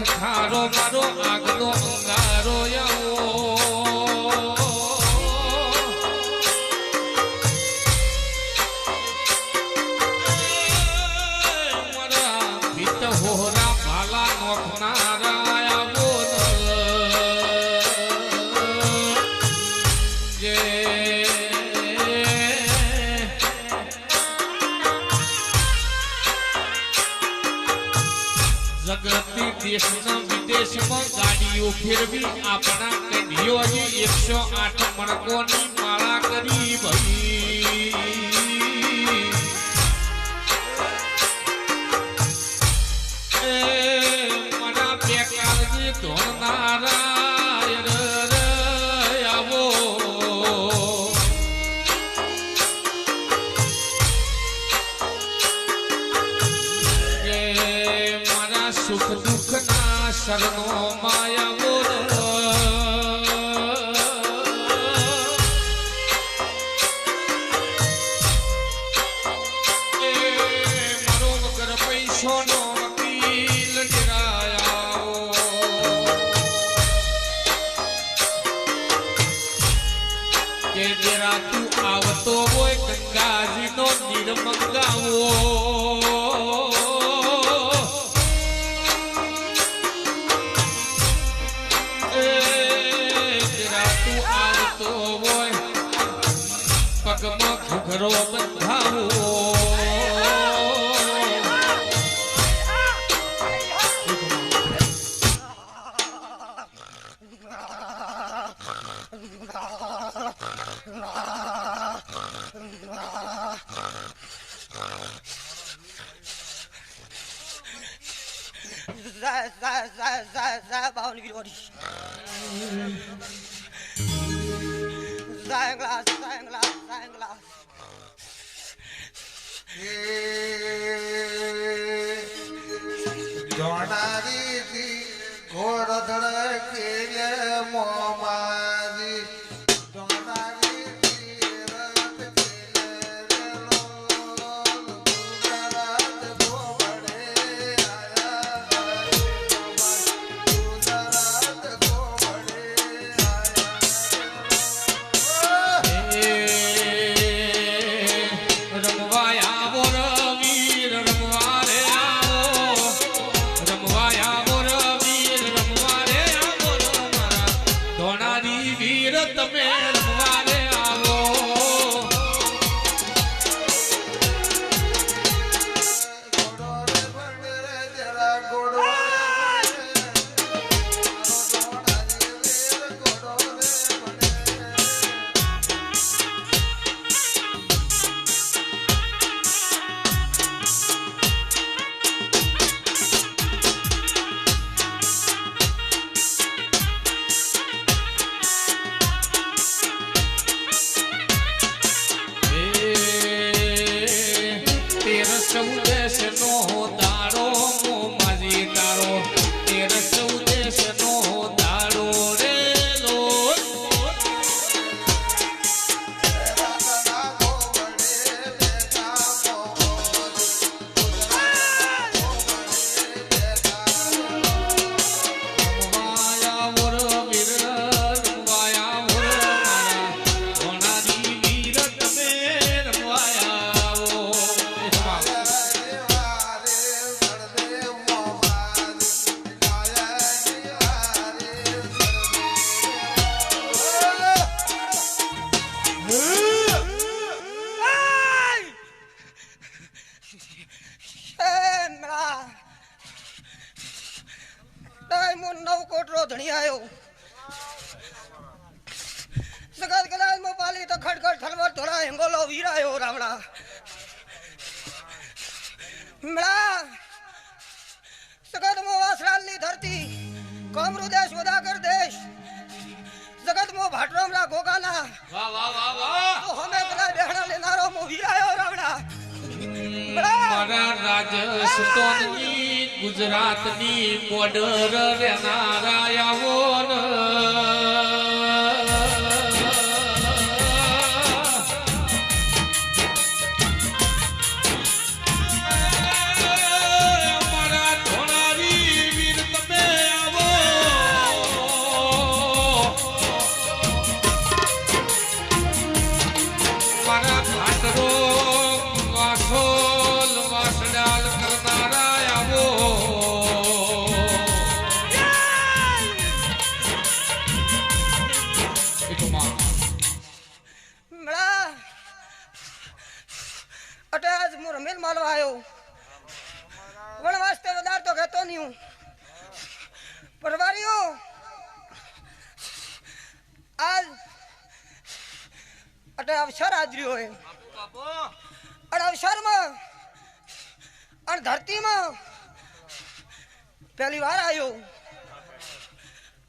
નાથ ખારો મારો આગલો અંગારો આવો મારા દેશના વિદેશમાં ગાડીઓ ફેરવી આપણા કન્યાઓએ એકસો આઠ મણકોની માળા કરી ભઈ મના બેકારજી ધોરનારા ના માયા મોર. મારો વગર પૈસો નો પગમાં ઘૂઘરો બંધાવો Zai, É... કોટરો ધણી આવ્યો સગત કદાચ મો પાલી તો ખડખડ થલવર થોડા હેંગોલો વીરાયો રાવણા. મળા સગત મો વાસરાલની ધરતી કોમરુ દેશ વદાકર દેશ. જગત મો ભાટરામરા ગોગાના વાહ વાહ વાહ વાહ. હમે પેલા બેહણા લેનારો મો વીરાયો રાવણા. મેળા મારા રાજસ્થાનની ગુજરાતની બોર્ડર રે આવો અટે અવસર હાજર્યો હોય. અને અવસરમાં અને ધરતીમાં પહેલી વાર આવ્યો.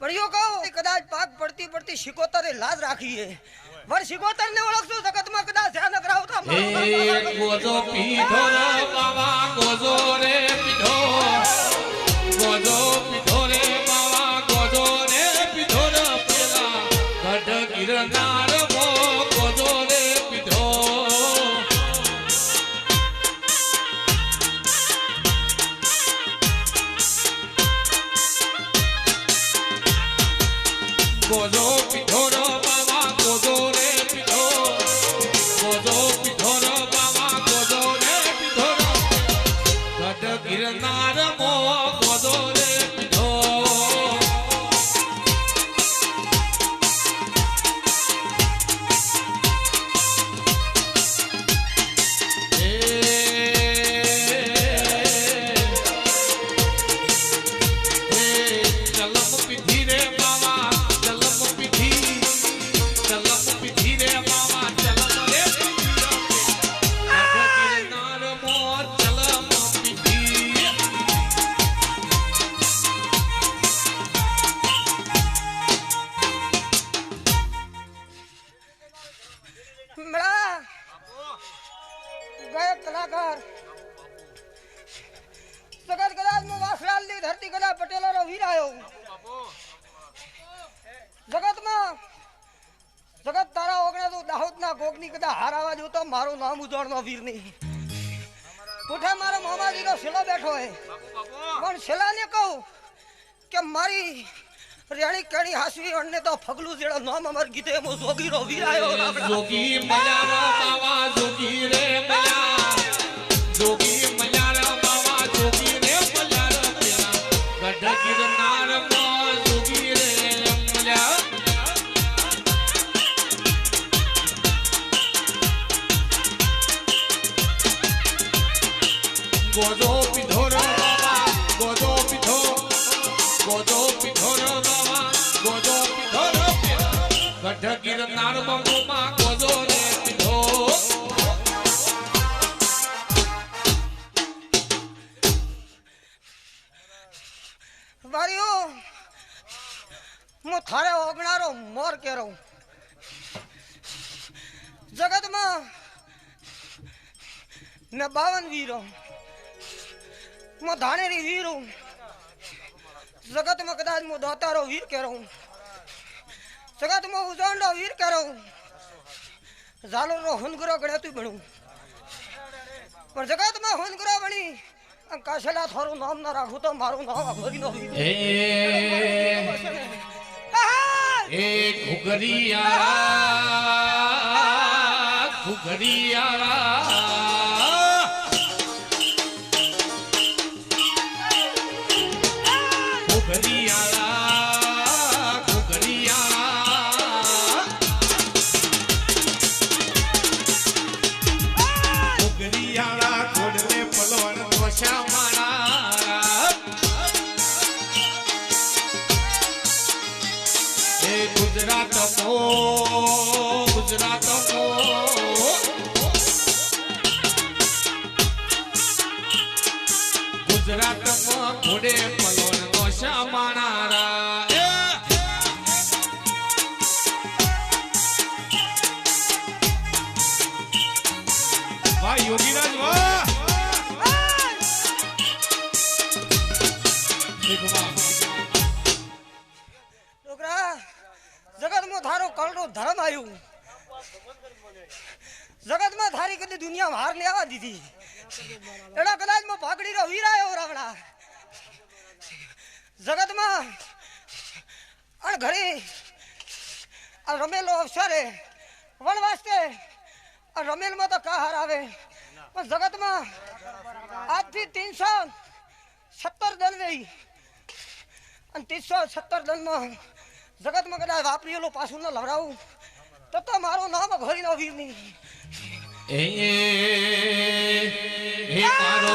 પણ યો કહો કદાચ પાક પડતી પડતી શિકોતરે લાજ રાખીએ પણ શિકોતર ને ઓળખશું જગતમાં કદાચ ધ્યાન કરાવતા ની ધરતી કદાચ પટેલો નો વીર આવ્યો જગતમાં, જગત તારા ઓગણે તું દાહોદ ના ગોગની કદા હારાવા જોતો મારું નામ ઉજવણ નો વીર નહીં. પૂઠે મારો મામાજી નો શેલો બેઠો હે. પણ શેલા ને કહું કે મારી રેણી કેણી હાસવી અણને તો ફગલું જેડા નામ અમર ગીતે મો જોગી રો વીર આવ્યો જોગી મજા ગઢ ગિરનાર બંગોમાં ગોજો રે પીધો. વારીઓ હું થારે ઓગણારો મોર કેરો. જગતમાં ને બાવન વીરો. હું ધાણેરી વીરો. જગતમાં કદાચ હું દોતારો વીર કેરો. જગતમાં ઉજાંડો વીર કેરો ઝાલોનો હુનગરો ગણ્યાતું ભણું પણ જગતમાં હુનગરો બની અને કાશેલા થારું નામ ના રાખું તો મારું નામ અઘોરીનો નો એ ઘુગરિયા એ ગુજરાત મો ગુજરાતમાં ઘોડે પલોન દોશા માણારા એ! વાહ, યોગીરાજ, વાહ! છોકરા ધર્મ આવ્યું. જગતમાં થારી કદી દુનિયા હાર લેવા દીધી. એડા કદાચમાં પાઘડીનો વીરાયો રાવણા. જગતમાં અને ઘરે આ રમેલો અવસરે વણવાસ્તે આ રમેલમાં તો કા હાર આવે. પણ જગતમાં આજથી ત્રણસો સત્તર દલ રહી. અને ત્રીસો સત્તર દલમાં જગતમાં કદાચ વાપરેલું પાછું ન લવડાવું. તો મારું નામ ઘોરીનો વીરની હે તારો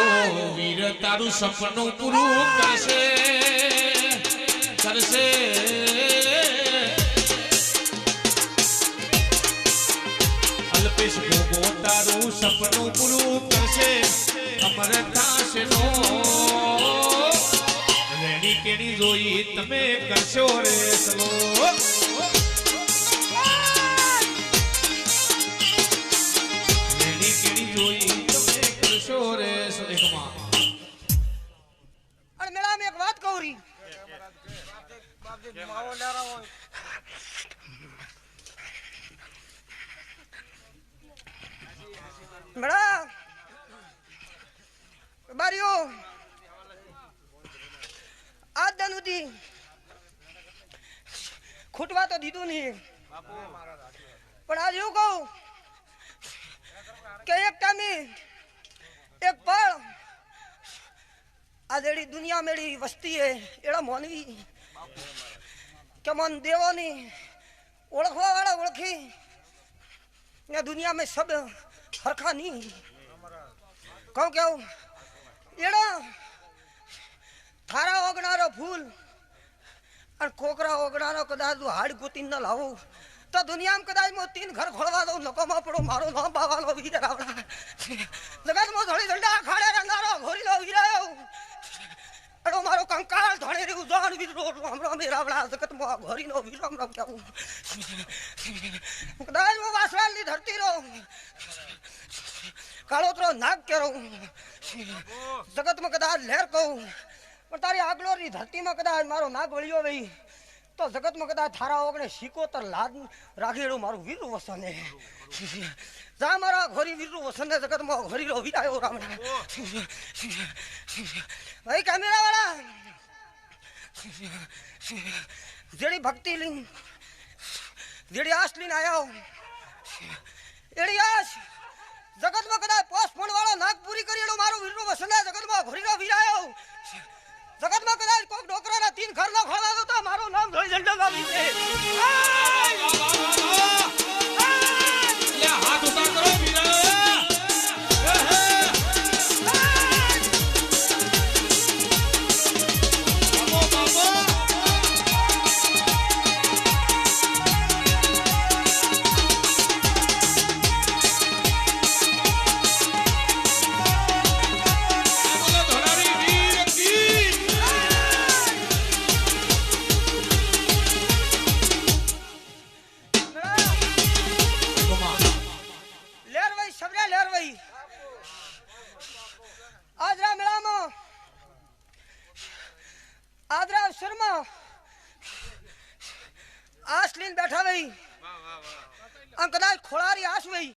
વીર, તારું સપનું પૂરું કરશે કરશે. અલ્પેશ ભોગો, તારું સપનું પૂરું કરશે અમર થશે નો રેણી કેણી જોઈ તમે કરશો રે સલો જોઈ તમે કરશો રે સુરેખમાં અને મેળામાં એક વાત કહું રી. મેળા, બારીઓ આજ દાન સુધી ખૂટવા તો દીધું નહીં. પણ આજ એવું કહું કે એક કામી, એક પળ, આ જેડી દુનિયા મેળી વસ્તી હે એડા મોનવી, કે મન દેવોની ઓળખવા વાળા ઓળખી, ને દુનિયા મેં સબ હરખા નહીં. કહું કેવું એડા થારા ઓગણારો ફૂલ, અને કોકરા ઓગણારો કદાચ હાડ ગોતી ન લાવું. તો દુનિયામાં કદાચ હું તીન ઘર ખોલવા દઉં લોકોમાં પડો મારો નામ બાવાનો વીર રાવડા જગતમાં ધોળી ધંડા ખાડે રંગારો ઘોરીલો વીરાયો. અડો મારો કંકાળ ધોળે રહ્યું જાણ વીરો રામ રામ જગત રાવડા ઘોરી નો વીર રામ રામ કહેવું કદાચ હું વાસવાલની ધરતી રહું. કાળોતરો નાગ કેરો જગતમાં કદાચ લહેર કહું. પણ તારી આગલોની ધરતીમાં કદાચ મારો નાગ વળ્યો ભાઈ તો જગતમાં કદાચ થારા ઓગણે સિકોતર લાદ રાખેલું મારું વીરું વસને જા મારા ઘોરી વીરું વસને જગતમાં ઘોરી રો વીરાયો રામડા ભાઈ કેમેરા વાળા જેડી ભક્તિ લીન, જેડી આશ લીન આયો. એડી આશ જગતમાં કદાચ પોસ ફોન વાળો નાગપુરી કરી એનો મારું વીરનો વસને જગતમાં, ઘોરીનો વીરાયો જગતમાં કદાચ કોક ડોકરાના તીન ઘરનો ખોલા